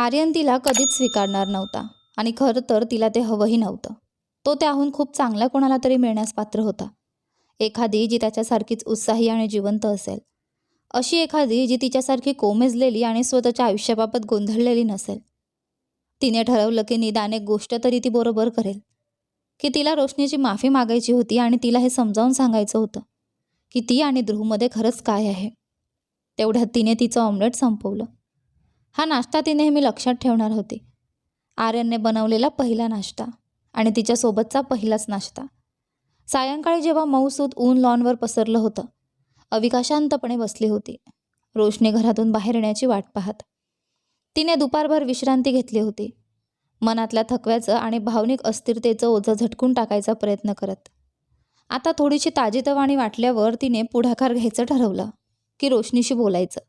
आर्यन तिला कधीच स्वीकारणार नव्हता. आणि खरं तर तिला ते हवंही नव्हतं. तो त्याहून खूप चांगला कोणाला तरी मिळण्यास पात्र होता. एखादी जी त्याच्यासारखीच उत्साही आणि जिवंत असेल. अशी एखादी जी तिच्यासारखी कोमेजलेली आणि स्वतःच्या आयुष्याबाबत गोंधळलेली नसेल. तिने ठरवलं की निदान एक गोष्ट तरी ती बरोबर करेल. की तिला रोशनीची माफी मागायची होती आणि तिला हे समजावून सांगायचं होतं. की ती आणि ध्रुवमध्ये खरंच काय आहे? तेवढ्यात तिने तिचं ऑमलेट संपवलं. हा नाश्ता ती नेहमी लक्षात ठेवणार होती. आर्यनने बनवलेला पहिला नाश्ता आणि तिच्यासोबतचा पहिलाच नाश्ता. सायंकाळी जेव्हा मऊसूद ऊन लॉनवर पसरलं होतं अविका शांतपणे बसली होती. रोशनी घरातून बाहेर येण्याची वाट पाहत. तिने दुपारभर विश्रांती घेतली होती. मनातल्या थकव्याचं आणि भावनिक अस्थिरतेचं ओझं झटकून टाकायचा प्रयत्न करत. आता थोडीशी ताजीतवाणी वाटल्यावर तिने पुढाकार घ्यायचं ठरवलं की रोशनीशी बोलायचं.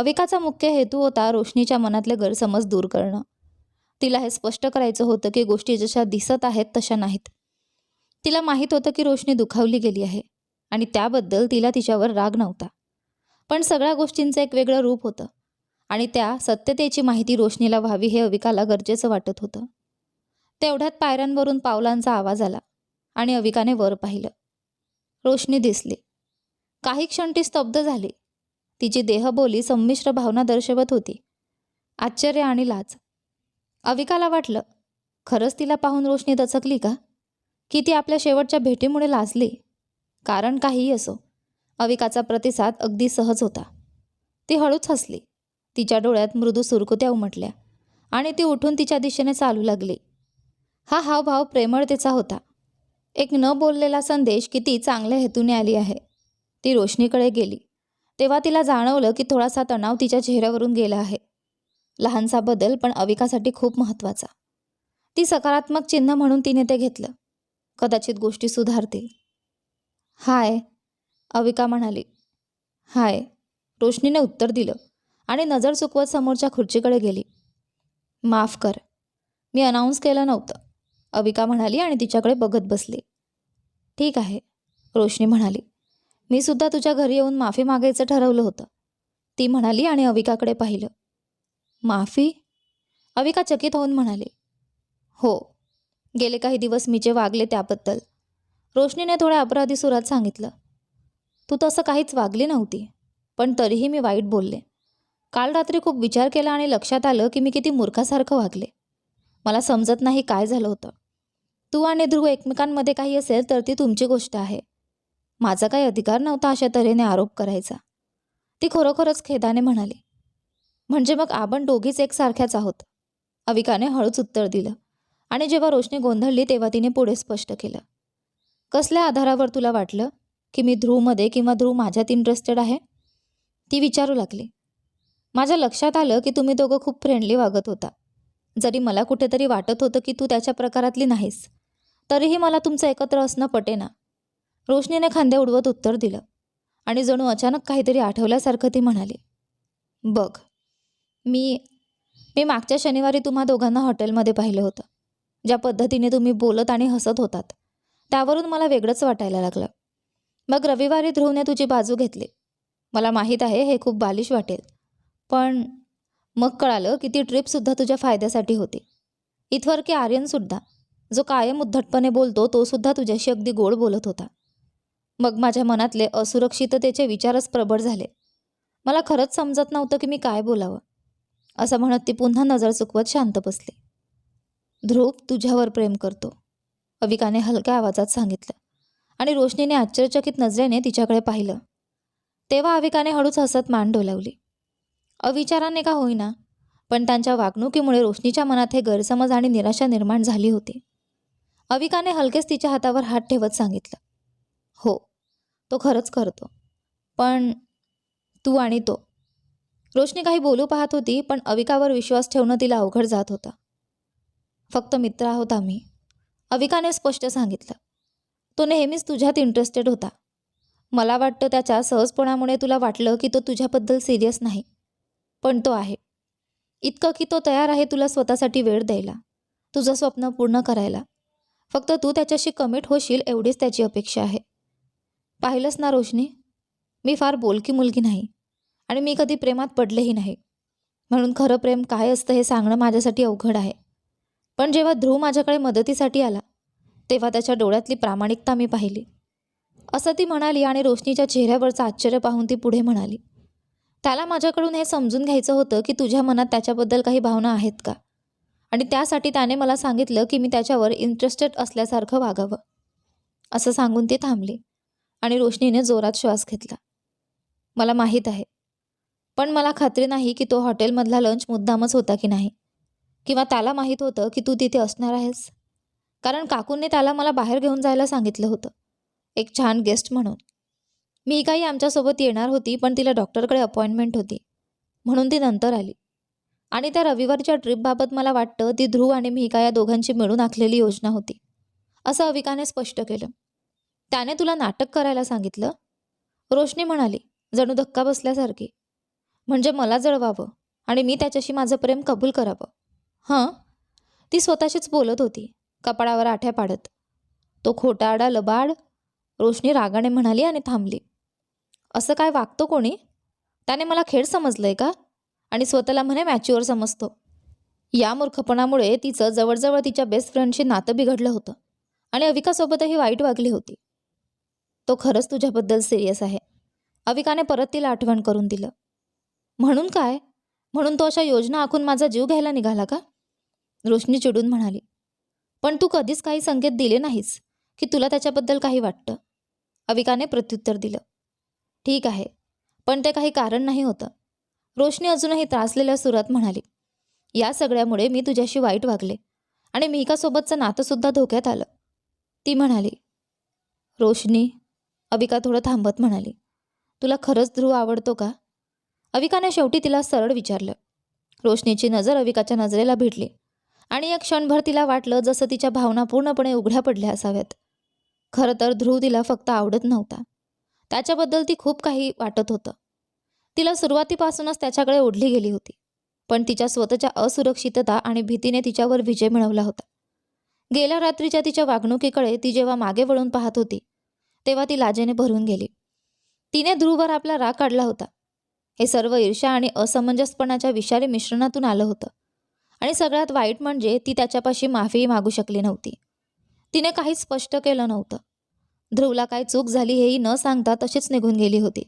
अविकाचा मुख्य हेतू होता रोशनीच्या मनातले गैरसमज दूर करणं. तिला हे स्पष्ट करायचं होतं की गोष्टी जशा दिसत आहेत तशा नाहीत. तिला माहीत होतं की रोशनी दुखावली गेली आहे आणि त्याबद्दल तिला तिच्यावर राग नव्हता. पण सगळ्या गोष्टींचं एक वेगळं रूप होतं आणि त्या सत्यतेची माहिती रोशनीला व्हावी हे अविकाला गरजेचं वाटत होतं. तेवढ्यात पायऱ्यांवरून पावलांचा आवाज आला आणि अविकाने वर पाहिलं. रोशनी दिसली. काही क्षण ती स्तब्ध झाली. तिची देहबोली संमिश्र भावना दर्शवत होती. आश्चर्य आणि लाज. अविकाला वाटलं खरंच तिला पाहून रोशनी दचकली का? की ती आपल्या शेवटच्या भेटीमुळे लाजली. कारण काहीही असो अविकाचा प्रतिसाद अगदी सहज होता. ती हळूच हसली. तिच्या डोळ्यात मृदू सुरकुत्या उमटल्या आणि ती उठून तिच्या दिशेने चालू लागली. हा हावभाव प्रेमळतेचा होता. एक न बोललेला संदेश किती चांगल्या हेतूने आली आहे. ती रोशनीकडे गेली. तेव्हा तिला जाणवलं की थोडासा तणाव तिच्या चेहऱ्यावरून गेला आहे. लहानसा बदल पण अविकासाठी खूप महत्त्वाचा. ती सकारात्मक चिन्ह म्हणून तिने ते घेतलं. कदाचित गोष्टी सुधारतील. हाय अविका म्हणाली. हाय रोशनीने उत्तर दिलं आणि नजर चुकवत समोरच्या खुर्चीकडे गेली. माफ कर मी अनाऊन्स केलं नव्हतं अविका म्हणाली आणि तिच्याकडे बघत बसली. ठीक आहे रोशनी म्हणाली. मी सुद्धा तुझ्या घरी येऊन माफी मागायचं ठरवलं होतं. ती म्हणाली आणि अविकाकडे पाहिलं. माफी? अविका चकित होऊन म्हणाली. हो. गेले काही दिवस मी जे वागले त्याबद्दल. रोशनीने थोड्या अपराधी सुरात सांगितलं. तू तसं काहीच वागली नव्हती पण तरीही मी वाईट बोलले. काल रात्री खूप विचार केला आणि लक्षात आलं की मी किती मूर्खासारखं वागले. मला समजत नाही काय झालं होतं. तू आणि ध्रुव एकमेकांमध्ये काही असेल तर ती तुमची गोष्ट आहे. माझा काही अधिकार नव्हता अशा तऱ्हेने आरोप करायचा. ती खरोखरच खेदाने म्हणाली म्हणजे मग आपण दोघीच एकसारख्याच आहोत? अविकाने हळूच उत्तर दिलं आणि जेव्हा रोशनी गोंधळली तेव्हा तिने पुढे स्पष्ट केलं कसल्या आधारावर तुला वाटलं की मी ध्रुवमध्ये किंवा ध्रुव माझ्यात इंटरेस्टेड आहे? ती विचारू लागली माझ्या लक्षात आलं की तुम्ही दोघं खूप फ्रेंडली वागत होता. जरी मला कुठेतरी वाटत होतं की तू त्याच्या प्रकारातली नाहीस तरीही मला तुमचं एकत्र असणं पटेना. रोशनीने खांदे उडवत उत्तर दिलं. आणि जणू अचानक काहीतरी आठवल्यासारखं ती म्हणाली बघ मी मी मागच्या शनिवारी तुम्हा दोघांना हॉटेलमध्ये पाहिलं होतं. ज्या पद्धतीने तुम्ही बोलत आणि हसत होतात त्यावरून मला वेगळंच वाटायला लागलं. मग रविवारी ध्रुवने तुझी बाजू घेतली. मला माहीत आहे हे खूप बालिश वाटेल. पण मग कळालं की ती ट्रिपसुद्धा तुझ्या फायद्यासाठी होती. इथवर की आर्यनसुद्धा जो कायम उद्धटपणे बोलतो तोसुद्धा तुझ्याशी अगदी गोड बोलत होता. मग माझ्या मनातले असुरक्षिततेचे विचारच प्रबळ झाले. मला खरंच समजत नव्हतं की मी काय बोलावं. असं म्हणत ती पुन्हा नजर चुकवत शांत बसली. ध्रुव तुझ्यावर प्रेम करतो अविकाने हलक्या आवाजात सांगितलं आणि रोशनीने आश्चर्यचकित नजरेने तिच्याकडे पाहिलं. तेव्हा अविकाने हळूच हसत मान डोलावली. अविचाराने का होईना पण त्यांच्या वागणुकीमुळे रोशनीच्या मनात हे गैरसमज आणि निराशा निर्माण झाली होती. अविकाने हलकेच तिच्या हातावर हात ठेवत सांगितलं. हो तो खरंच करतो. पण तू आणि तो. रोशनी काही बोलू पाहत होती पण अविकावर विश्वास ठेवणं तिला अवघड जात होता. फक्त मित्र आहोत आम्ही. अविकाने स्पष्ट सांगितलं. तो नेहमीच तुझ्यात इंटरेस्टेड होता. मला वाटतं त्याच्या सहजपणामुळे तुला वाटलं की तो तुझ्याबद्दल सिरियस नाही. पण तो आहे. इतकं की तो तयार आहे तुला स्वतःसाठी वेळ द्यायला. तुझं स्वप्न पूर्ण करायला. फक्त तू त्याच्याशी कमिट होशील एवढीच त्याची अपेक्षा आहे. पाहिलंस ना रोशनी. मी फार बोलकी मुलगी नाही आणि मी कधी प्रेमात पडलेही नाही. म्हणून खरं प्रेम काय असतं हे सांगणं माझ्यासाठी अवघड आहे. पण जेव्हा ध्रुव माझ्याकडे मदतीसाठी आला तेव्हा त्याच्या डोळ्यातली प्रामाणिकता मी पाहिली. असं ती म्हणाली आणि रोशनीच्या चेहऱ्यावरचं आश्चर्य पाहून ती पुढे म्हणाली त्याला माझ्याकडून हे समजून घ्यायचं होतं की तुझ्या मनात त्याच्याबद्दल काही भावना आहेत का? आणि त्यासाठी त्याने मला सांगितलं की मी त्याच्यावर इंटरेस्टेड असल्यासारखं वागावं. असं सांगून ती थांबली. आणि रोशनीने जोरात श्वास घेतला. मला माहीत आहे. पण मला खात्री नाही की तो हॉटेलमधला लंच मुद्दामच होता की नाही. किंवा त्याला माहीत होतं की तू तिथे असणार आहेस. कारण काकूंनी त्याला मला बाहेर घेऊन जायला सांगितलं होतं. एक छान गेस्ट म्हणून. मी काही आमच्यासोबत येणार होती पण तिला डॉक्टरकडे अपॉइंटमेंट होती. म्हणून ती नंतर आली. आणि त्या रविवारच्या ट्रिपबाबत मला वाटतं ती ध्रुव आणि मिहिका या दोघांची मिळून आखलेली योजना होती. असं अविकाने स्पष्ट केलं. त्याने तुला नाटक करायला सांगितलं? रोशनी म्हणाली जणू धक्का बसल्यासारखी. म्हणजे मला जळवावं आणि मी त्याच्याशी माझं प्रेम कबूल करावं. हां? ती स्वतःशीच बोलत होती कपाळावर आठ्या पाडत. तो खोटाडा लबाड रोशनी रागाने म्हणाली आणि थांबली. असं काय वागतो कोणी? त्याने मला खेळ समजलंय का? आणि स्वतःला म्हणे मॅच्युअर समजतो. या मूर्खपणामुळे तिचं जवळजवळ तिच्या बेस्ट फ्रेंडशी नातं बिघडलं होतं. आणि अविकासोबतही वाईट वागली होती. तो खरंच तुझ्याबद्दल सिरियस आहे. अविकाने परत तिला आठवण करून दिलं. म्हणून काय? म्हणून तो अशा योजना आखून माझा जीव घ्यायला निघाला का? रोशनी चिडून म्हणाली. पण तू कधीच काही संकेत दिले नाहीस की तुला त्याच्याबद्दल काही वाटतं. अविकाने प्रत्युत्तर दिलं. ठीक आहे पण ते काही कारण नाही होतं. रोशनी अजूनही त्रासलेल्या सुरात म्हणाली या सगळ्यामुळे मी तुझ्याशी वाईट वागले आणि मिहिकासोबतचं नातंसुद्धा धोक्यात आलं. ती म्हणाली रोशनी अविका थोडं थांबत म्हणाली तुला खरंच ध्रुव आवडतो का? अविकाने शेवटी तिला सरळ विचारलं. रोशनीची नजर अविकाच्या नजरेला भिडली आणि एक क्षणभर तिला वाटलं जसं तिच्या भावना पूर्णपणे उघड्या पडल्या असाव्यात. खरं तर ध्रुव तिला फक्त आवडत नव्हता. त्याच्याबद्दल ती खूप काही वाटत होतं. तिला सुरुवातीपासूनच त्याच्याकडे ओढली गेली होती पण तिच्या स्वतःच्या असुरक्षितता आणि भीतीने तिच्यावर विजय मिळवला होता. गेल्या रात्रीच्या तिच्या वागणुकीकडे ती जेव्हा मागे वळून पाहत होती तेव्हा ती लाजेने भरून गेली. तिने ध्रुववर आपला राग काढला होता. हे सर्व ईर्ष्या आणि असमंजसपणाच्या विषारी मिश्रणातून आलं होतं. आणि सगळ्यात वाईट म्हणजे ती त्याच्यापाशी माफीही मागू शकली नव्हती. तिने काही स्पष्ट केलं नव्हतं. ध्रुवला काय चूक झाली हेही न सांगता तशीच निघून गेली होती.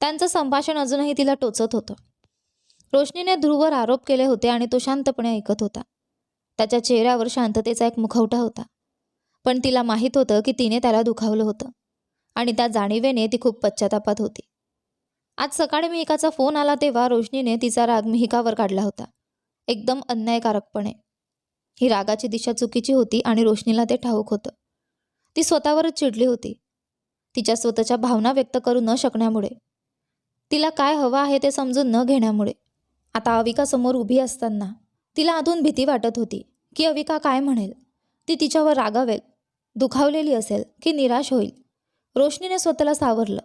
त्यांचं संभाषण अजूनही तिला टोचत होतं. रोशनीने ध्रुववर आरोप केले होते आणि तो शांतपणे ऐकत होता. त्याच्या चेहऱ्यावर शांततेचा एक मुखवटा होता. पण तिला माहीत होतं की तिने त्याला दुखावलं होतं. आणि त्या जाणीवेने ती खूप पश्चातापात होती. आज सकाळी मिहिकाचा फोन आला तेव्हा रोशनीने तिचा राग मिहिकावर काढला होता. एकदम अन्यायकारकपणे. ही रागाची दिशा चुकीची होती आणि रोशनीला ते ठाऊक होतं. ती स्वतःवरच चिडली होती. तिच्या स्वतःच्या भावना व्यक्त करू न शकण्यामुळे. तिला काय हवं आहे ते समजून न घेण्यामुळे. आता अविका समोर उभी असताना तिला अधून भीती वाटत होती की अविका काय म्हणेल. ती तिच्यावर रागावेल. दुखावलेली असेल की निराश होईल. रोशनीने स्वतःला सावरलं.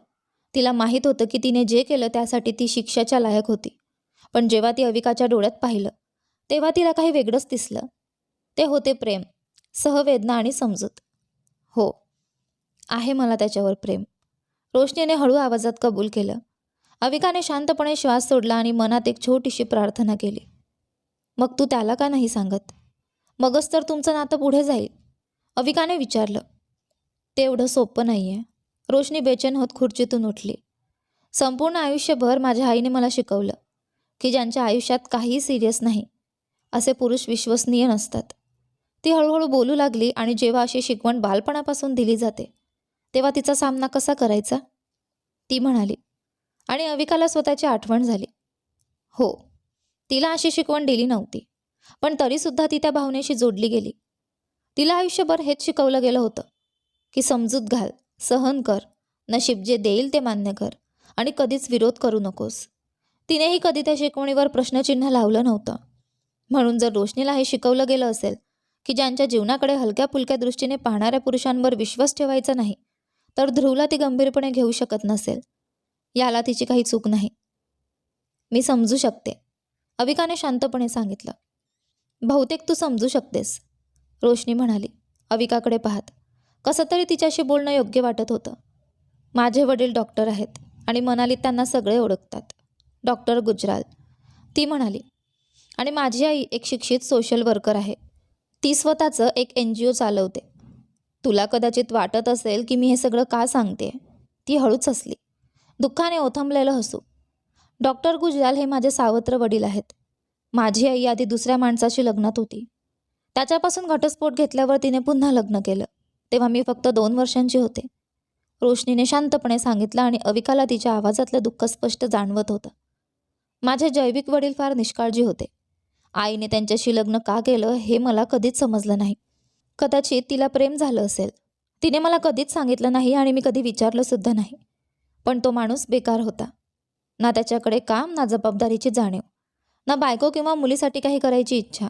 तिला माहीत होतं की तिने जे केलं त्यासाठी ती शिक्षाच्या लायक होती. पण जेव्हा ती अविकाच्या डोळ्यात पाहिलं तेव्हा तिला काही वेगळंच दिसलं. ते होते प्रेम सहवेदना आणि समजूत. हो आहे मला त्याच्यावर प्रेम. रोशनीने हळू आवाजात कबूल केलं. अविकाने शांतपणे श्वास सोडला आणि मनात एक छोटीशी प्रार्थना केली. मग तू त्याला का नाही सांगत? मगच तर तुमचं नातं पुढे जाईल. अविकाने विचारलं तेवढं सोपं नाही आहे रोशनी बेचैन होत खुर्चीतून उठली. संपूर्ण आयुष्यभर माझ्या आईने मला शिकवलं की ज्यांच्या आयुष्यात काहीही सिरियस नाही असे पुरुष विश्वसनीय नसतात. ती हळूहळू बोलू लागली आणि जेव्हा अशी शिकवण बालपणापासून दिली जाते तेव्हा तिचा सामना कसा करायचा? ती म्हणाली आणि अविकाला स्वतःची आठवण झाली. हो तिला अशी शिकवण दिली नव्हती पण तरीसुद्धा ती त्या भावनेशी जोडली गेली. तिला आयुष्यभर हेच शिकवलं गेलं होतं की समजूत घाल सहन कर नशीब जे देईल ते मान्य कर आणि कधीच विरोध करू नकोस. तिनेही कधी त्या शिकवणीवर प्रश्नचिन्ह लावलं नव्हतं. म्हणून जर रोशनीला हे शिकवलं गेलं असेल की ज्यांच्या जीवनाकडे हलक्या फुलक्या दृष्टीने पाहणाऱ्या पुरुषांवर विश्वास ठेवायचा नाही तर ध्रुवला ती गंभीरपणे घेऊ शकत नसेल. याला तिची काही चूक नाही. मी समजू शकते. अविकाने शांतपणे सांगितलं. बहुतेक तू समजू शकतेस. रोशनी म्हणाली अविकाकडे पाहत. कसं तरी तिच्याशी बोलणं योग्य वाटत होतं. माझे वडील डॉक्टर आहेत आणि मनाली त्यांना सगळे ओळखतात. डॉक्टर गुजराल. ती म्हणाली आणि माझी आई एक शिक्षित सोशल वर्कर आहे. ती स्वतःचं एक एन जी ओ चालवते. तुला कदाचित वाटत असेल की मी हे सगळं का सांगते? ती हळूच हसली. दुःखाने ओथंबलेलं हसू. डॉक्टर गुजराल हे माझे सावत्र वडील आहेत. माझी आई आधी दुसऱ्या माणसाशी लग्नात होती. त्याच्यापासून घटस्फोट घेतल्यावर तिने पुन्हा लग्न केलं. तेव्हा मी फक्त दोन वर्षांची होते. रोशनीने शांतपणे सांगितलं आणि अविकाला तिच्या आवाजातलं दुःख स्पष्ट जाणवत होतं. माझे जैविक वडील फार निष्काळजी होते. आईने त्यांच्याशी लग्न का केलं हे मला कधीच समजलं नाही. कदाचित तिला प्रेम झालं असेल. तिने मला कधीच सांगितलं नाही आणि मी कधी विचारलंसुद्धा नाही. पण तो माणूस बेकार होता. ना त्याच्याकडे काम ना जबाबदारीची जाणीव. ना बायको किंवा मुलीसाठी काही करायची इच्छा.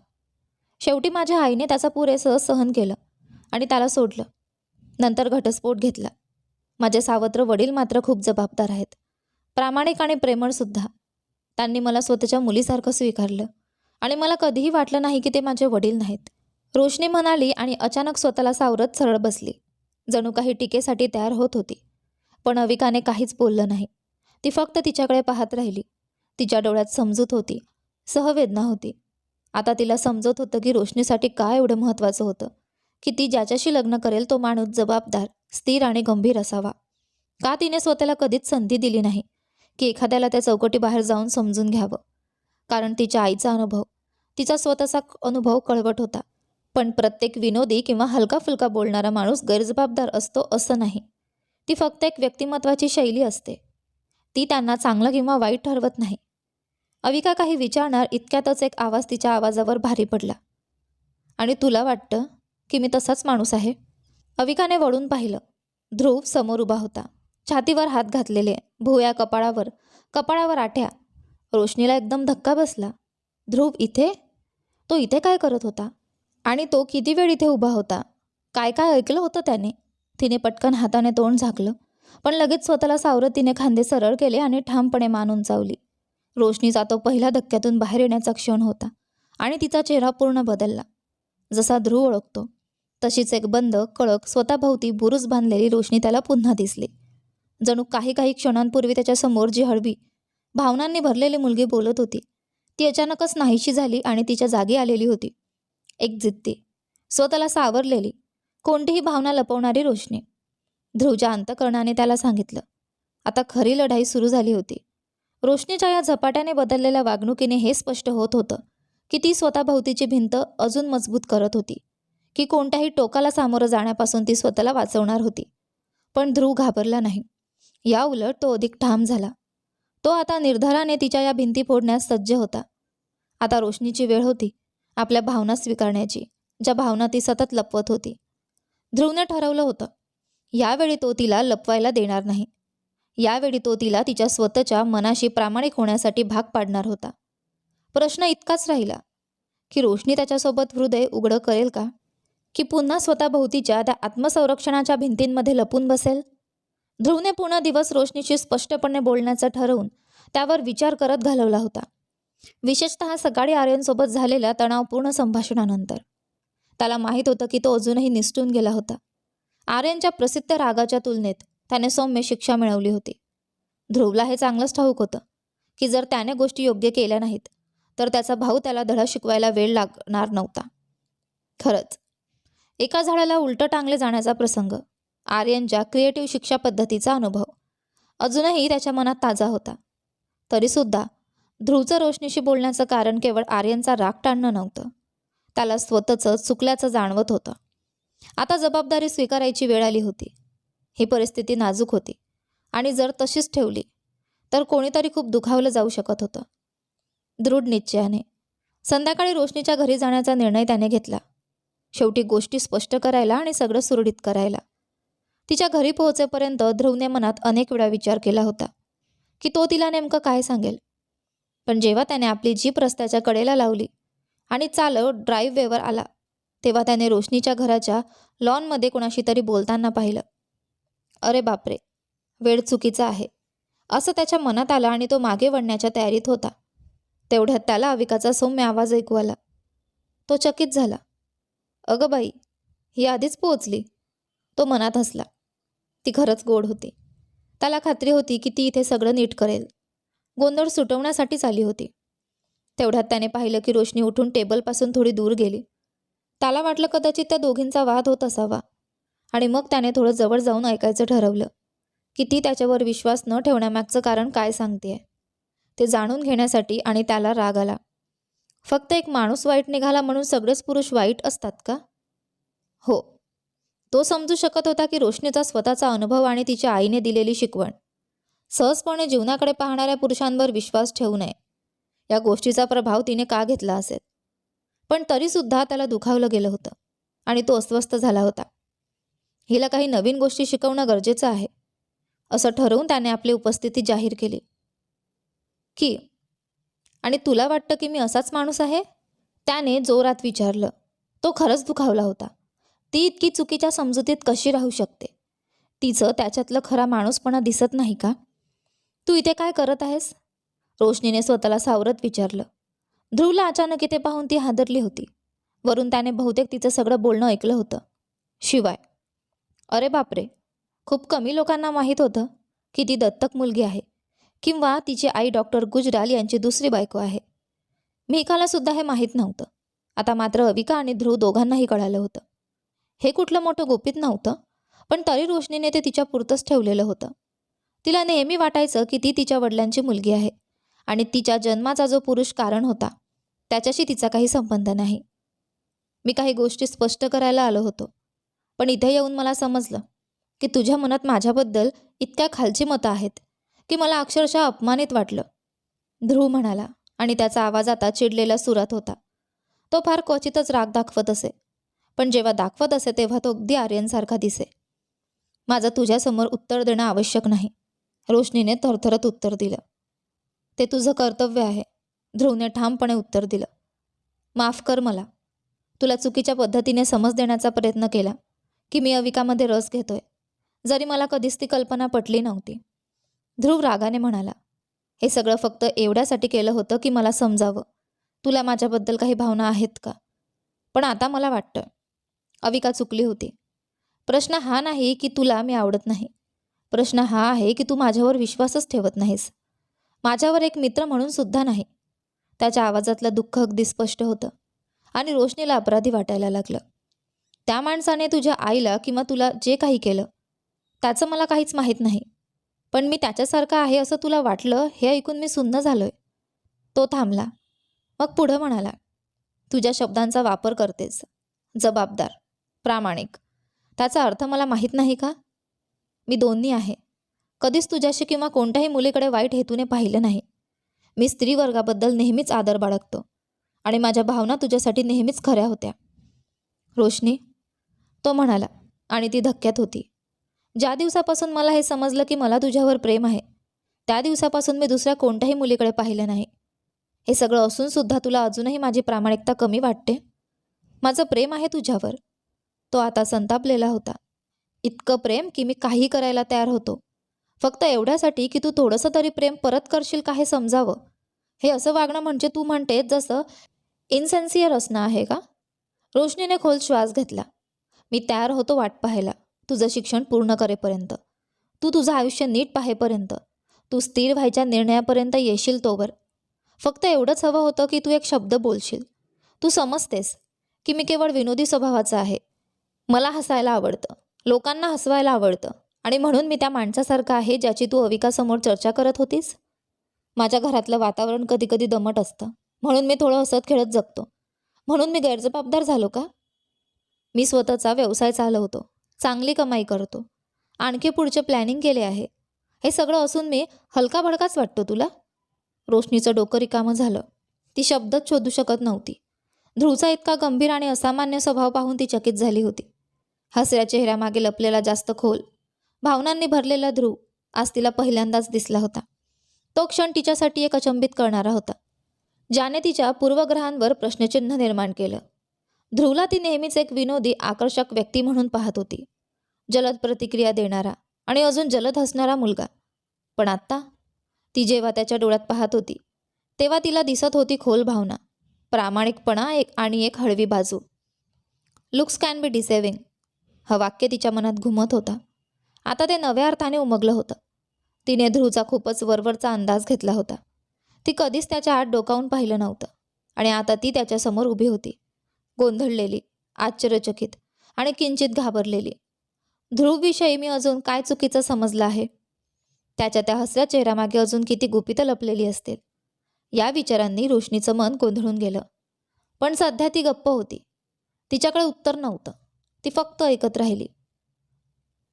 शेवटी माझ्या आईने त्याचा पुरेसं सहन केलं आणि त्याला सोडलं. नंतर घटस्फोट घेतला. माझे सावत्र वडील मात्र खूप जबाबदार आहेत. प्रामाणिक आणि प्रेमळसुद्धा त्यांनी मला स्वतःच्या मुलीसारखं स्वीकारलं आणि मला कधीही वाटलं नाही की ते माझे वडील नाहीत. रोशनी म्हणाली आणि अचानक स्वतःला सावरत सरळ बसली. जणू काही टीकेसाठी तयार होत होती. पण अविकाने काहीच बोललं नाही. ती फक्त तिच्याकडे पाहत राहिली. तिच्या डोळ्यात समजूत होती. सहवेदना होती. आता तिला समजत होतं की रोशनीसाठी काय एवढं महत्त्वाचं होतं. की ती ज्याच्याशी लग्न करेल तो माणूस जबाबदार स्थिर आणि गंभीर असावा. का तिने स्वतःला कधीच संधी दिली नाही? की एखाद्याला त्या चौकटीबाहेर जाऊन समजून घ्यावं? कारण तिच्या आईचा अनुभव तिचा स्वतःचा अनुभव कळवट होता. पण प्रत्येक विनोदी किंवा हलका फुलका बोलणारा माणूस गैरजबाबदार असतो असं नाही. ती फक्त एक व्यक्तिमत्वाची शैली असते. ती त्यांना चांगलं किंवा वाईट ठरवत नाही. अविका काही विचारणार इतक्यातच एक आवाज तिच्या आवाजावर भारी पडला. आणि तुला वाटतं की मी तसाच माणूस आहे? अविकाने वळून पाहिलं. ध्रुव समोर उभा होता. छातीवर हात घातलेले भुया कपाळावर कपाळावर आठ्या. रोशनीला एकदम धक्का बसला. ध्रुव इथे? तो इथे काय करत होता? आणि तो किती वेळ इथे उभा होता? काय काय ऐकलं होतं त्याने? तिने पटकन हाताने तोंड झाकलं पण लगेच स्वतःला सावरत तिने खांदे सरळ केले आणि ठामपणे मान उंचावली. रोशनीचा तो पहिल्या धक्क्यातून बाहेर येण्याचा क्षण होता आणि तिचा चेहरा पूर्ण बदलला. जसा ध्रुव ओळखतो तशीच एक बंद कळक स्वतःभोवती बुरुज बांधलेली रोशनी त्याला पुन्हा दिसली. जणू काही काही क्षणांपूर्वी त्याच्यासमोर जी हळवी भावनांनी भरलेली मुलगी बोलत होती. ती अचानकच नाहीशी झाली आणि तिच्या जागी आलेली होती. एक जिद्दी स्वतःला सावरलेली कोणतीही भावना लपवणारी रोशनी. ध्रुवच्या अंतकरणाने त्याला सांगितलं आता खरी लढाई सुरू झाली होती. रोशनीच्या या झपाट्याने बदललेल्या वागणुकीने हे स्पष्ट होत होतं की ती स्वतःभोवतीची भिंत अजून मजबूत करत होती की कोणत्याही टोकाला सामोरं जाण्यापासून ती स्वतःला वाचवणार होती. पण ध्रुव घाबरला नाही. या उलट तो अधिक ठाम झाला. तो आता निर्धाराने तिच्या या भिंती फोडण्यास सज्ज होता. आता रोशनीची वेळ होती आपल्या भावना स्वीकारण्याची ज्या भावना ती सतत लपवत होती. ध्रुवने ठरवलं होतं. यावेळी तो तिला लपवायला देणार नाही. यावेळी तो तिला तिच्या स्वतःच्या मनाशी प्रामाणिक होण्यासाठी भाग पाडणार होता. प्रश्न इतकाच राहिला की रोशनी त्याच्यासोबत हृदय उघडं करेल का? की पुन्हा स्वतःभोवतीच्या त्या आत्मसंरक्षणाच्या भिंतींमध्ये लपून बसेल? ध्रुवने पूर्ण दिवस रोशनीशी स्पष्टपणे बोलण्याचं ठरवून त्यावर विचार करत घालवला होता. विशेषतः सकाळी आर्यनसोबत झालेल्या तणावपूर्ण संभाषणानंतर. त्याला माहीत होतं की तो अजूनही निसटून गेला होता. आर्यनच्या प्रसिद्ध रागाच्या तुलनेत त्याने सौम्य शिक्षा मिळवली होती. ध्रुवला हे चांगलंच ठाऊक होतं की जर त्याने गोष्टी योग्य केल्या नाहीत तर त्याचा भाऊ त्याला धडा शिकवायला वेळ लागणार नव्हता. खरंच एका झाडाला उलटं टांगले जाण्याचा प्रसंग आर्यनच्या क्रिएटिव्ह शिक्षा पद्धतीचा अनुभव अजूनही त्याच्या मनात ताजा होता. तरीसुद्धा ध्रुवचं रोशनीशी बोलण्याचं कारण केवळ आर्यनचा राग टाळणं नव्हतं. त्याला स्वतःचं चुकल्याचं जाणवत होतं. आता जबाबदारी स्वीकारायची वेळ आली होती. ही परिस्थिती नाजूक होती. आणि जर तशीच ठेवली तर कोणीतरी खूप दुखावलं जाऊ शकत होतं. दृढ निश्चयाने. संध्याकाळी रोशनीच्या घरी जाण्याचा निर्णय त्याने घेतला. शेवटी गोष्टी स्पष्ट करायला आणि सगळं सुरळीत करायला. तिच्या घरी पोहोचेपर्यंत ध्रुवने मनात अनेक वेळा विचार केला होता की तो तिला नेमकं काय सांगेल? पण जेव्हा त्याने आपली जीप रस्त्याच्या कडेला लावली आणि चालत ड्राईव्हवेवर आला तेव्हा त्याने रोशनीच्या घराच्या लॉनमध्ये कोणाशी तरी बोलताना पाहिलं. अरे बापरे वेळ चुकीचा आहे. असं त्याच्या मनात आलं आणि तो मागे वळण्याच्या तयारीत होता. तेवढ्यात त्याला अविकाचा सौम्य आवाज ऐकू आला. तो चकित झाला. अगं बाई ही आधीच पोहोचली. तो मनात हसला. ती खरंच गोड होती. त्याला खात्री होती की ती इथे सगळं नीट करेल. गोंधळ सुटवण्यासाठीच आली होती. तेवढ्यात त्याने पाहिलं की रोशनी उठून टेबलपासून थोडी दूर गेली. त्याला वाटलं कदाचित त्या दोघींचा वाद होत असावा. आणि मग त्याने थोडं जवळ जाऊन ऐकायचं ठरवलं की ती त्याच्यावर विश्वास न ठेवण्यामागचं कारण काय सांगते ते जाणून घेण्यासाठी आणि त्याला राग आला. फक्त एक माणूस वाईट निघाला म्हणून सगळेच पुरुष वाईट असतात का? हो. तो समजू शकत होता की रोशनीचा स्वतःचा अनुभव आणि तिच्या आईने दिलेली शिकवण. सहजपणे जीवनाकडे पाहणाऱ्या पुरुषांवर विश्वास ठेवू नये. या गोष्टीचा प्रभाव तिने का घेतला असेल? पण तरीसुद्धा त्याला दुखावलं गेलं होतं आणि तो अस्वस्थ झाला होता. हिला काही नवीन गोष्टी शिकवणं गरजेचं आहे. असं ठरवून त्याने आपली उपस्थिती जाहीर केली. की आणि तुला वाटतं की मी असाच माणूस आहे? त्याने जोरात विचारलं. तो खरंच दुखावला होता. ती इतकी चुकीच्या समजुतीत कशी राहू शकते? तिचं त्याच्यातलं खरा माणूसपणा दिसत नाही का? तू इथे काय करत आहेस? रोशनीने स्वतःला सावरत विचारलं. ध्रुवला अचानक इथे पाहून ती हादरली होती. वरून त्याने बहुतेक तिचं सगळं बोलणं ऐकलं होतं. शिवाय अरे बापरे खूप कमी लोकांना माहीत होतं की ती दत्तक मुलगी आहे किंवा तिची आई डॉक्टर गुजराल यांची दुसरी बायको आहे. मिकाला सुद्धा हे माहीत नव्हतं. आता मात्र अविका आणि ध्रुव दोघांनाही कळालं होतं. हे कुठलं मोठं गोपित नव्हतं पण तरी रोशनीने ते तिच्या पुरतंच ठेवलेलं होतं. तिला नेहमी वाटायचं की ती तिच्या वडिलांची मुलगी आहे आणि तिच्या जन्माचा जो पुरुष कारण होता त्याच्याशी तिचा काही संबंध नाही. मी काही गोष्टी स्पष्ट करायला आलो होतो. पण इथे येऊन मला समजलं की तुझ्या मनात माझ्याबद्दल इतक्या खालची मतं आहेत की मला अक्षरशः अपमानित वाटलं. ध्रुव म्हणाला आणि त्याचा आवाज आता चिडलेला सुरात होता. तो फार क्वचितच राग दाखवत असे पण जेव्हा दाखवत असे तेव्हा तो अगदी आर्यनसारखा दिसे. माझं तुझ्यासमोर उत्तर देणं आवश्यक नाही. रोशनीने थरथरत उत्तर दिलं. ते तुझं कर्तव्य आहे. ध्रुवने ठामपणे उत्तर दिलं. माफ कर मला. तुला चुकीच्या पद्धतीने समज देण्याचा प्रयत्न केला. की मी अविकामध्ये रस घेतोय. जरी मला कधीच ती कल्पना पटली नव्हती. ध्रुव रागाने म्हणाला हे सगळं फक्त एवढ्यासाठी केलं होतं की मला समजावं. तुला माझ्याबद्दल काही भावना आहेत का? पण आता मला वाटतं. अविका चुकली होती. प्रश्न हा नाही की तुला मी आवडत नाही. प्रश्न हा आहे की तू माझ्यावर विश्वासच ठेवत नाहीस. माझ्यावर एक मित्र म्हणून सुद्धा नाही. त्याच्या आवाजातलं दुःख अगदी स्पष्ट होतं आणि रोशनीला अपराधी वाटायला लागलं. त्या माणसाने तुझ्या आईला किंवा तुला जे काही केलं त्याचं मला काहीच माहीत नाही. पण मी त्याच्यासारखं आहे असं तुला वाटलं हे ऐकून मी सुन्न झालोय. तो थांबला. मग पुढं म्हणाला तुझ्या शब्दांचा वापर करतेस. जबाबदार. प्रामाणिक. त्याचा अर्थ मला माहीत नाही का? मी दोन्ही आहे. कधीच तुझ्याशी किंवा कोणत्याही मुलीकडे वाईट हेतूने पाहिलं नाही. मी स्त्री वर्गाबद्दल नेहमीच आदर बाळगतो आणि माझ्या भावना तुझ्यासाठी नेहमीच खऱ्या होत्या. रोशनी तो म्हणाला आणि ती धक्क्यात होती. ज्या दिवसापासून मला हे समजलं की मला तुझ्यावर प्रेम आहे त्या दिवसापासून मी दुसऱ्या कोणत्याही मुलीकडे पाहिलं नाही. हे सगळं असून सुद्धा तुला अजूनही माझी प्रामाणिकता कमी वाटते? माझं प्रेम आहे तुझ्यावर. तो आता संतापलेला होता. इतकं प्रेम की मी काही करायला तयार होतो. फक्त एवढ्यासाठी की तू थोडंसं तरी प्रेम परत करशील का हे समजावं? हे असं वागणं म्हणजे तू म्हणतेस जसं इनसेन्सियर असणं आहे का? रोशनीने खोल श्वास घेतला. मी तयार होतो वाट पाहायला तुझं शिक्षण पूर्ण करेपर्यंत. तू तुझं आयुष्य नीट पाहेपर्यंत. तू स्थिर व्हायच्या निर्णयापर्यंत येशील तोवर. फक्त एवढंच हवं होतं की तू एक शब्द बोलशील. तू समजतेस की मी केवळ विनोदी स्वभावाचा आहे. मला हसायला आवडतं. लोकांना हसवायला आवडतं. आणि म्हणून मी त्या माणसासारखं आहे ज्याची तू अविकासमोर चर्चा करत होतीस? माझ्या घरातलं वातावरण कधीकधी दमट असतं. म्हणून मी थोडं हसत खेळत जगतो. म्हणून मी गैरजबाबदार झालो का? मी स्वतःचा व्यवसाय चालवतो चांगली कमाई करतो आणखी पुढचे प्लॅनिंग केले आहे. हे सगळं असून मी हलका भडकाच वाटतो तुला? रोशनीचं डोकं रिकामं झालं. ती शब्दच शोधू शकत नव्हती. ध्रुवचा इतका गंभीर आणि असामान्य स्वभाव पाहून ती चकित झाली होती. हसऱ्या चेहऱ्यामागे लपलेला जास्त खोल भावनांनी भरलेला ध्रुव आज तिला पहिल्यांदाच दिसला होता. तो क्षण तिच्यासाठी एक अचंबित करणारा होता ज्याने तिच्या पूर्वग्रहांवर प्रश्नचिन्ह निर्माण केलं. ध्रुवला ती नेहमीच एक विनोदी आकर्षक व्यक्ती म्हणून पाहत होती. जलद प्रतिक्रिया देणारा आणि अजून जलद हसणारा मुलगा. पण आत्ता ती जेव्हा त्याच्या डोळ्यात पाहत होती तेव्हा तिला दिसत होती खोल भावना प्रामाणिकपणा एक आणि एक हळवी बाजू. लुक्स कॅन बी डिसेविंग हा वाक्य तिच्या मनात घुमत होता. आता ते नव्या अर्थाने उमगलं होतं. तिने ध्रुवचा खूपच वरवरचा अंदाज घेतला होता. ती कधीच त्याच्या आत डोकावून पाहिलं नव्हतं आणि आता ती त्याच्यासमोर उभी होती. गोंधळलेली आश्चर्यचकित आणि किंचित घाबरलेली. ध्रुवविषयी मी अजून काय चुकीचं समजलं आहे? त्याच्या त्या हसऱ्या चेहऱ्यामागे अजून किती गुपितं लपलेली असतील? या विचारांनी रोशनीचं मन गोंधळून गेलं. पण सध्या ती गप्प होती. तिच्याकडे उत्तर नव्हतं. ती फक्त ऐकत राहिली.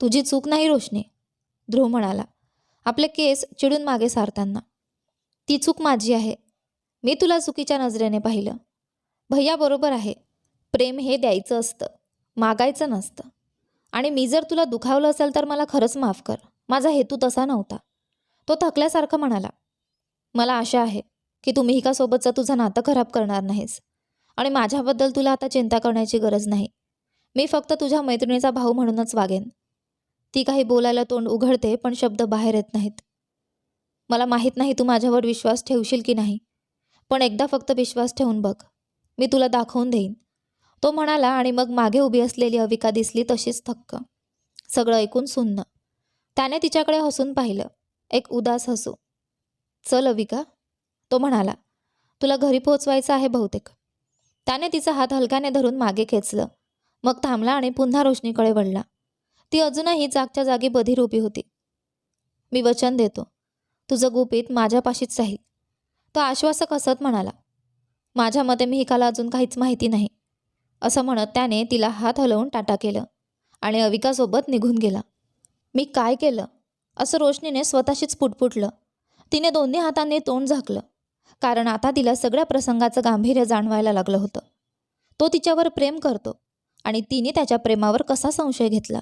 तुझी चूक नाही रोशनी ध्रुव म्हणाला. आपले केस चिडून मागे सारताना. ती चूक माझी आहे. मी तुला चुकीच्या नजरेने पाहिलं. भैया बरोबर आहे. प्रेम हे द्यायचं असतं. मागायचं नसतं. आणि मी जर तुला दुखावलं असेल तर मला खरंच माफ कर. माझा हेतू तसा नव्हता. तो थकल्यासारखं म्हणाला मला आशा आहे की तू मिहिकासोबतचं तुझं नातं खराब करणार नाहीस. आणि माझ्याबद्दल तुला आता चिंता करण्याची गरज नाही. मी फक्त तुझ्या मैत्रिणीचा भाऊ म्हणूनच वागेन. ती काही बोलायला तोंड उघडते पण शब्द बाहेर येत नाहीत. मला माहीत नाही तू माझ्यावर विश्वास ठेवशील की नाही. पण एकदा फक्त विश्वास ठेवून बघ. मी तुला दाखवून देईन. तो म्हणाला आणि मग मागे उभी असलेली अविका दिसली तशीच थक्क. सगळं ऐकून सुन्न. त्याने तिच्याकडे हसून पाहिलं. एक उदास हसू. चल अविका. तो म्हणाला तुला घरी पोहोचवायचं आहे बहुतेक. त्याने तिचा हात हलक्याने धरून मागे खेचलं. मग थांबला आणि पुन्हा रोशनीकडे वळला. ती अजूनही जागच्या जागी बधीर उभी होती. मी वचन देतो. तुझं गुपित माझ्यापाशीच राहील. तो आश्वासक हसत म्हणाला माझ्या मते मिहिकाला अजून काहीच माहिती नाही. असं म्हणत त्याने तिला हात हलवून टाटा केलं आणि अविकासोबत निघून गेला. मी काय केलं? असं रोशनीने स्वतःशीच पुटपुटलं. तिने दोन्ही हातांनी तोंड झाकलं कारण आता तिला सगळ्या प्रसंगाचं गांभीर्य जाणवायला लागलं होतं. तो तिच्यावर प्रेम करतो आणि तिने त्याच्या प्रेमावर कसा संशय घेतला?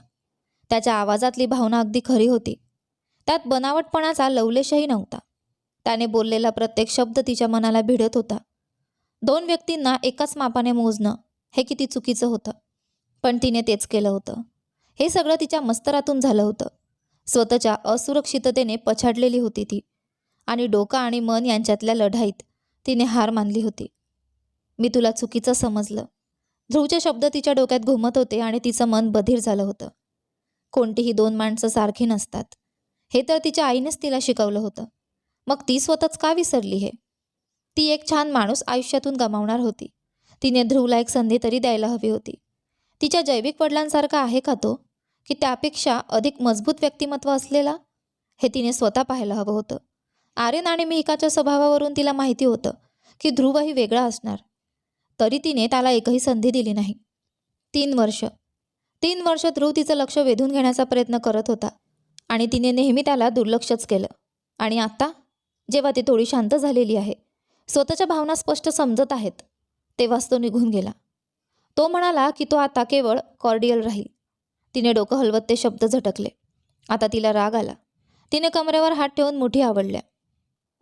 त्याच्या आवाजातली भावना अगदी खरी होती. त्यात बनावटपणाचा लवलेशही नव्हता. त्याने बोललेला प्रत्येक शब्द तिच्या मनाला भिडत होता. दोन व्यक्तींना एकाच मापाने मोजणं हे किती चुकीचं होतं. पण तिने तेच केलं होतं. हे सगळं तिच्या मस्तरातून झालं होतं. स्वतःच्या असुरक्षिततेने पछाडलेली होती ती. आणि डोका आणि मन यांच्यातल्या लढाईत तिने हार मानली होती. मी तुला चुकीचं समजलं. ध्रुवचे शब्द तिच्या डोक्यात घुमत होते आणि तिचं मन बधीर झालं होतं. कोणतीही दोन माणसं सारखी नसतात. हे तर तिच्या आईनेच तिला शिकवलं होतं. मग ती स्वतःच का विसरली हे? ती एक छान माणूस आयुष्यातून गमावणार होती. तिने ध्रुवला एक संधी तरी द्यायला हवी होती. तिच्या जैविक वडिलांसारखा आहे का तो? की त्यापेक्षा अधिक मजबूत व्यक्तिमत्व असलेला? हे तिने स्वतः पाहायला हवं होतं. आर्यन आणि मिहिकाच्या स्वभावावरून तिला माहिती होतं की ध्रुवही वेगळा असणार. तरी तिने त्याला एकही संधी दिली नाही. तीन वर्ष. तीन वर्ष ध्रुव तिचं लक्ष वेधून घेण्याचा प्रयत्न करत होता आणि तिने नेहमी त्याला दुर्लक्षच केलं. आणि आत्ता जेव्हा ती थोडी शांत झालेली आहे स्वतःच्या भावना स्पष्ट समजत आहेत. तेव्हाच तो निघून गेला. तो म्हणाला की तो आता केवळ कॉर्डियल राहील. तिने डोकं हलवत ते शब्द झटकले. आता तिला राग आला. तिने कमरेवर हात ठेवून मुठी आवडल्या.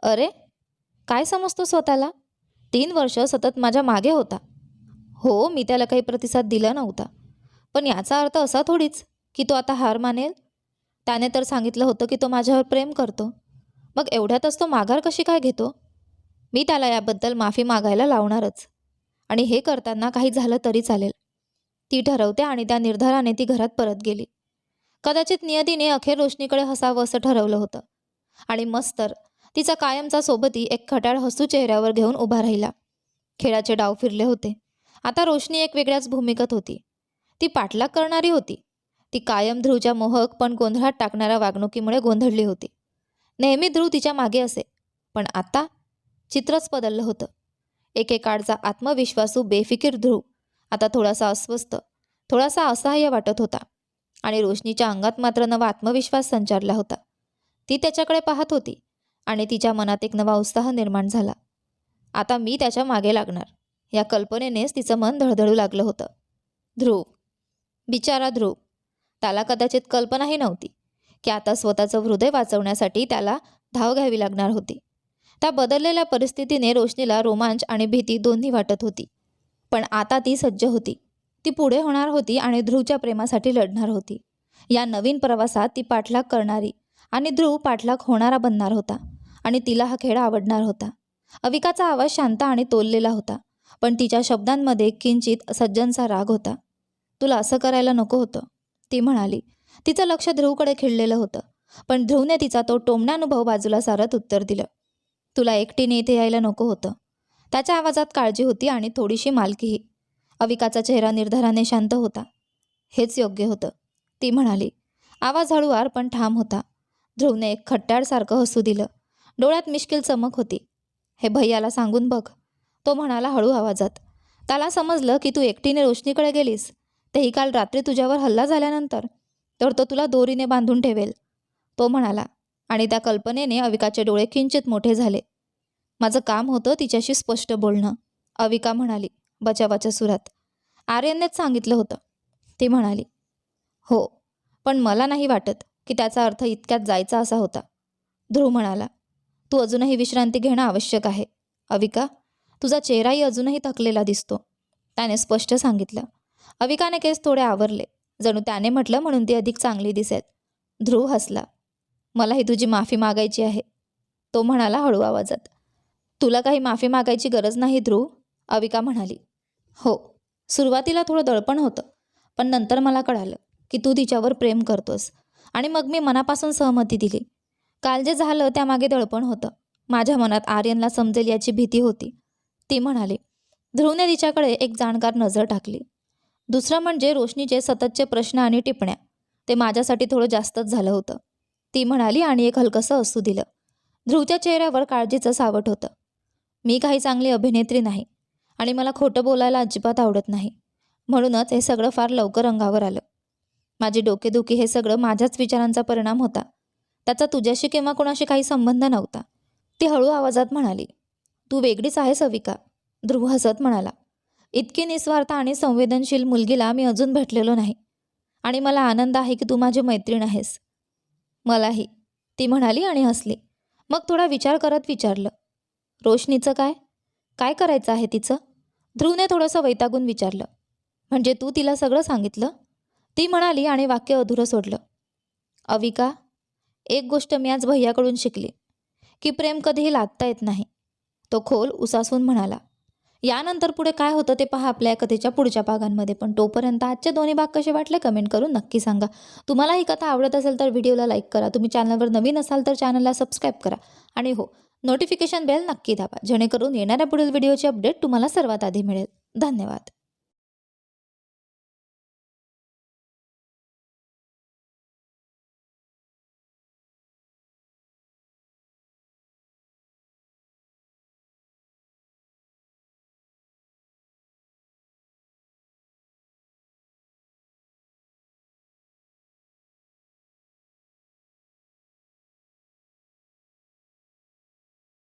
अरे काय समजतो स्वतःला? तीन वर्ष सतत माझ्या मागे होता. हो मी त्याला काही प्रतिसाद दिला नव्हता. पण याचा अर्थ असा थोडीच की तो आता हार मानेल. त्याने तर सांगितलं होतं की तो माझ्यावर प्रेम करतो. मग एवढ्यातच तो माघार कशी काय घेतो? मी त्याला याबद्दल माफी मागायला लावणारच. आणि हे करताना काही झालं तरी चालेल. ती ठरवते आणि त्या निर्धाराने ती घरात परत गेली. कदाचित नियतीने अखेर रोशनीकडे हसावं असं ठरवलं होतं. आणि मस्तर तिचा कायमचा सोबती एक खटाळ हसू चेहऱ्यावर घेऊन उभा राहिला. खेळाचे डाव फिरले होते. आता रोशनी एक वेगळ्याच भूमिकेत होती. ती पाठलाग करणारी होती. ती कायम ध्रुवच्या मोहक पण गोंधळात टाकणाऱ्या वागणुकीमुळे गोंधळली होती. नेहमी ध्रुव तिच्यामागे असे. पण आता चित्रच बदललं होतं. एकेकाळचा आत्मविश्वासू बेफिकीर ध्रुव. आता थोडासा अस्वस्थ थोडासा असहाय्य वाटत होता आणि रोशनीच्या अंगात मात्र नवा आत्मविश्वास संचारला होता. ती त्याच्याकडे पाहत होती आणि तिच्या मनात एक नवा उत्साह निर्माण झाला. आता मी त्याच्यामागे लागणार. या कल्पनेनेच तिचं मन धडधडू लागलं होतं. ध्रुव. बिचारा ध्रुव. त्याला कदाचित कल्पनाही नव्हती की आता स्वतःचं हृदय वाचवण्यासाठी त्याला धाव घ्यावी लागणार होती. त्या बदललेल्या परिस्थितीने रोशनीला रोमांच आणि भीती दोन्ही वाटत होती. पण आता ती सज्ज होती. ती पुढे होणार होती आणि ध्रुवच्या प्रेमासाठी लढणार होती. या नवीन प्रवासात ती पाठलाग करणारी आणि ध्रुव पाठलाग होणारा बनणार होता आणि तिला हा खेळ आवडणार होता. अविकाचा आवाज शांत आणि तोललेला होता पण तिच्या शब्दांमध्ये किंचित सज्जनचा राग होता. तुला असं करायला नको होतं ती म्हणाली. तिचं लक्ष ध्रुवकडे खिळलेलं होतं पण ध्रुवने तिचा तो टोमण्यानुभव बाजूला सारत उत्तर दिलं. तुला एकटीने इथे यायला नको होतं. त्याच्या आवाजात काळजी होती आणि थोडीशी मालकीही. अविकाचा चेहरा निर्धाराने शांत होता. हेच योग्य होतं ती म्हणाली. आवाज हळूवार पण ठाम होता. ध्रुवने एक खट्ट्याळसारखं हसू दिलं. डोळ्यात मिश्किल चमक होती. हे भैयाला सांगून बघ तो म्हणाला हळू आवाजात. त्याला समजलं की तू एकटीने रोशनीकडे गेलीस. तेही काल रात्री तुझ्यावर हल्ला झाल्यानंतर. तर तो तुला दोरीने बांधून ठेवेल. तो म्हणाला. आणि त्या कल्पनेने अविकाचे डोळे किंचित मोठे झाले. माझं काम होतं तिच्याशी स्पष्ट बोलणं. अविका म्हणाली बचावाच्या सुरात. आर्यननेच सांगितलं होतं. ती म्हणाली हो पण मला नाही वाटत की त्याचा अर्थ इतक्यात जायचा असा होता. ध्रुव म्हणाला तू अजूनही विश्रांती घेणं आवश्यक आहे. अविका तुझा चेहराही अजूनही थकलेला दिसतो. त्याने स्पष्ट सांगितलं. अविकाने केस थोडे आवरले. जणू त्याने म्हटलं म्हणून ती अधिक चांगली दिसेल. ध्रुव हसला. मलाही तुझी माफी मागायची आहे. तो म्हणाला हळू आवाजात. तुला काही माफी मागायची गरज नाही ध्रुव अविका म्हणाली. हो सुरुवातीला थोडं दळपण होतं पण नंतर मला कळालं की तू तिच्यावर प्रेम करतोस आणि मग मी मनापासून सहमती दिली. काल जे झालं त्यामागे दळपण होतं. माझ्या मनात आर्यनला समजेल याची भीती होती. ती म्हणाली ध्रुवने तिच्याकडे एक जाणकार नजर टाकली. दुसरं म्हणजे रोशनीचे सततचे प्रश्न आणि टिपण्या. ते माझ्यासाठी थोडं जास्तच झालं होतं. ती म्हणाली आणि एक हलकंसं असू दिलं. ध्रुवच्या चेहऱ्यावर काळजीचं सावट होतं. मी काही चांगली अभिनेत्री नाही आणि मला खोटं बोलायला अजिबात आवडत नाही. म्हणूनच हे सगळं फार लवकर अंगावर आलं. माझी डोकेदुखी हे सगळं माझ्याच विचारांचा परिणाम होता. त्याचा तुझ्याशी किंवा कोणाशी काही संबंध नव्हता. ती हळू आवाजात म्हणाली तू वेगळीच आहेस अविका. ध्रुव हसत म्हणाला इतकी निस्वार्थ आणि संवेदनशील मुलगीला मी अजून भेटलेलो नाही आणि मला आनंद आहे की तू माझी मैत्रीण आहेस. मलाही. ती म्हणाली आणि हसली. मग थोडा विचार करत विचारलं. रोशनीचं काय? काय करायचं आहे तिचं? ध्रुवने थोडंसं वैतागून विचारलं. म्हणजे तू तिला सगळं सांगितलं? ती म्हणाली आणि वाक्य अधुरं सोडलं. अविका एक गोष्ट मी आज भैयाकडून शिकली की प्रेम कधीही लादता येत नाही. तो खोल उसासून म्हणाला. यानंतर पुढे काय होतं ते पहा आपल्या या कथेच्या पुढच्या भागांमध्ये. पण तोपर्यंत आजचे दोन्ही भाग कसे वाटले कमेंट करून नक्की सांगा. तुम्हाला ही कथा आवडत असेल तर व्हिडिओला लाईक करा. तुम्ही चॅनलवर नवीन असाल तर चॅनलला सबस्क्राईब करा. आणि हो नोटिफिकेशन बेल नक्की दाबा. जेणेकरून येणाऱ्या पुढील व्हिडिओची अपडेट तुम्हाला सर्वात आधी मिळेल. धन्यवाद.